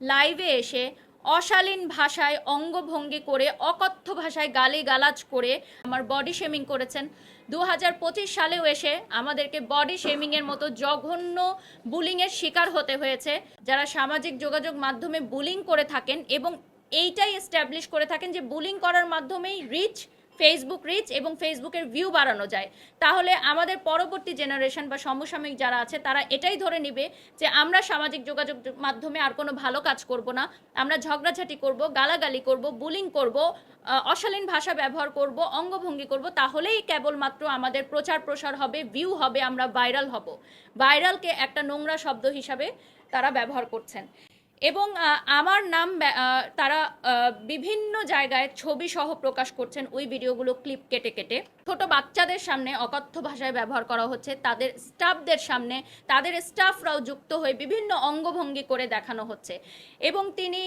লাইভে এসে অশালীন ভাষায় অঙ্গভঙ্গি করে, অকথ্য ভাষায় গালি গালাজ করে আমার বডি শেমিং করেছেন। দু হাজার পঁচিশ সালেও এসে আমাদেরকে বডি শেমিংয়ের মতো জঘন্য বুলিংয়ের শিকার হতে হয়েছে। যারা সামাজিক যোগাযোগ মাধ্যমে বুলিং করে থাকেন এবং এইটাই এস্টাবলিশ করে থাকেন যে বুলিং করার মাধ্যমেই রিচ ফেসবুক রিচ এবং ফেসবুকের ভিউ বাড়ানো যায়। তাহলে আমাদের পরবর্তী জেনারেশন বা সমসাময়িক যারা আছে, তারা এটাই ধরে নিবে যে আমরা সামাজিক যোগাযোগ মাধ্যমে আর কোনো ভালো কাজ করব না। আমরা ঝগড়াঝাটি করব, গালাগালি করব বুলিং করব অশালীন ভাষা ব্যবহার করব, অঙ্গভঙ্গি করব, তাহলেই কেবলমাত্র আমাদের প্রচার প্রসার হবে ভিউ হবে, আমরা ভাইরাল হব। ভাইরালকে একটা নোংরা শব্দ হিসাবে তারা ব্যবহার করছেন। এবং আমার নাম তারা বিভিন্ন জায়গায় ছবি সহ প্রকাশ করছেন ওই ভিডিওগুলো ক্লিপ কেটে কেটে। ছোট বাচ্চাদের সামনে অকথ্য ভাষায় ব্যবহার করা হচ্ছে, তাদের স্টাফদের সামনে, তাদের স্টাফরাও যুক্ত হয়ে বিভিন্ন অঙ্গভঙ্গি করে দেখানো হচ্ছে। এবং তিনি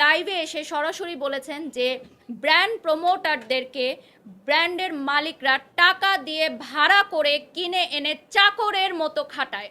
লাইভে এসে সরাসরি বলেছেন যে, ব্র্যান্ড প্রমোটারদেরকে ব্র্যান্ডের মালিকরা টাকা দিয়ে ভাড়া করে কিনে এনে চাকরের মতো খাটায়।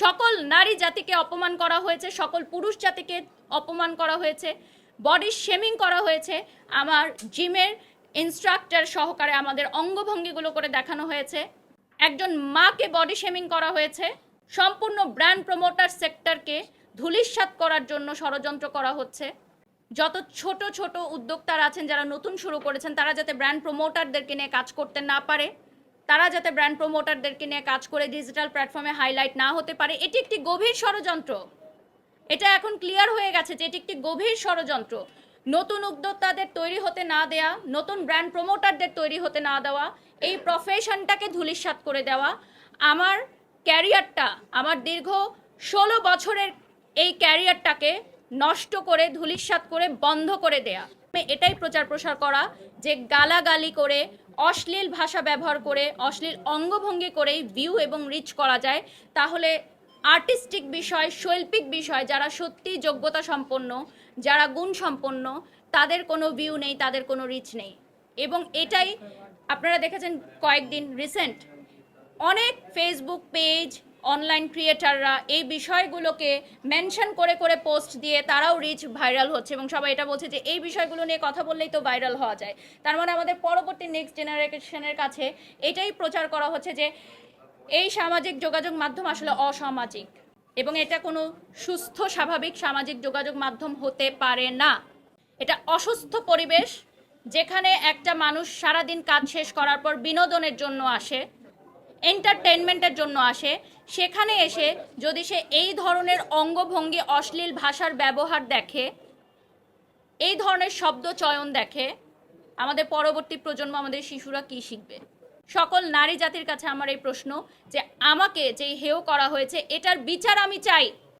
সকল নারী জাতিকে অপমান করা হয়েছে, সকল পুরুষ জাতিকে অপমান করা হয়েছে বডি শেমিং করা হয়েছে। আমার জিমের ইনস্ট্রাক্টর সহকারে আমাদের অঙ্গভঙ্গিগুলো করে দেখানো হয়েছে। একজন মাকে বডি শেমিং করা হয়েছে। সম্পূর্ণ ব্র্যান্ড প্রমোটার সেক্টরকে ধূলিসাৎ করার জন্য ষড়যন্ত্র করা হচ্ছে। যত ছোট ছোট উদ্যোক্তারা আছেন, যারা নতুন শুরু করেছেন, তারা যাতে ব্র্যান্ড প্রমোটারদেরকে নিয়ে কাজ করতে না পারে তারা যাতে ব্র্যান্ড প্রমোটারদেরকে নিয়ে কাজ করে ডিজিটাল প্ল্যাটফর্মে হাইলাইট না হতে পারে, এটি একটি গভীর ষড়যন্ত্র। এটা এখন ক্লিয়ার হয়ে গেছে যে এটি একটি গভীর ষড়যন্ত্র। নতুন উদ্যোক্তাদের তৈরি হতে না দেয়া, নতুন ব্র্যান্ড প্রমোটারদের তৈরি হতে না দেওয়া, এই প্রফেশনটাকে ধূলিসাৎ করে দেওয়া, আমার ক্যারিয়ারটা আমার দীর্ঘ ষোলো বছরের এই ক্যারিয়ারটাকে নষ্ট করে, ধূলিসাৎ করে, বন্ধ করে দেয়া। এটাই প্রচার প্রসার করা, যে গালাগালি করে অশ্লীল ভাষা ব্যবহার করে, অশ্লীল অঙ্গভঙ্গি করেই ভিউ এবং রিচ করা যায়। তাহলে আর্টিস্টিক বিষয়, শৈল্পিক বিষয়, যারা সত্যি যোগ্যতা সম্পন্ন, যারা গুণ সম্পন্ন, তাদের কোনো ভিউ নেই, তাদের কোনো রিচ নেই। এবং এটাই আপনারা দেখেছেন কয়েকদিন রিসেন্ট অনেক ফেসবুক পেজ অনলাইন ক্রিয়েটাররা এই বিষয়গুলোকে মেনশন করে করে পোস্ট দিয়ে তারাও রিচ ভাইরাল হচ্ছে এবং সবাই এটা বলছে যে এই বিষয়গুলো নিয়ে কথা বললেই তো ভাইরাল হওয়া যায়। তার মানে আমাদের পরবর্তী নেক্সট জেনারেশনের কাছে এটাই প্রচার করা হচ্ছে যে এই সামাজিক যোগাযোগ মাধ্যম আসলে অসামাজিক এবং এটা কোনো সুস্থ, স্বাভাবিক সামাজিক যোগাযোগ মাধ্যম হতে পারে না। এটা অসুস্থ পরিবেশ যেখানে একটা মানুষ সারাদিন কাজ শেষ করার পর বিনোদনের জন্য আসে। এন্টারটেনমেন্টের জন্য আসে, সেখানে এসে যদি সে এই ধরনের অঙ্গভঙ্গি অশ্লীল ভাষার ব্যবহার দেখে, এই ধরনের শব্দ চয়ন দেখে, আমাদের পরবর্তী প্রজন্ম আমাদের শিশুরা কি শিখবে? সকল নারী জাতির কাছে আমার এই প্রশ্ন যে আমাকে যেই হেয় করা হয়েছে, এটার বিচার আমি চাই।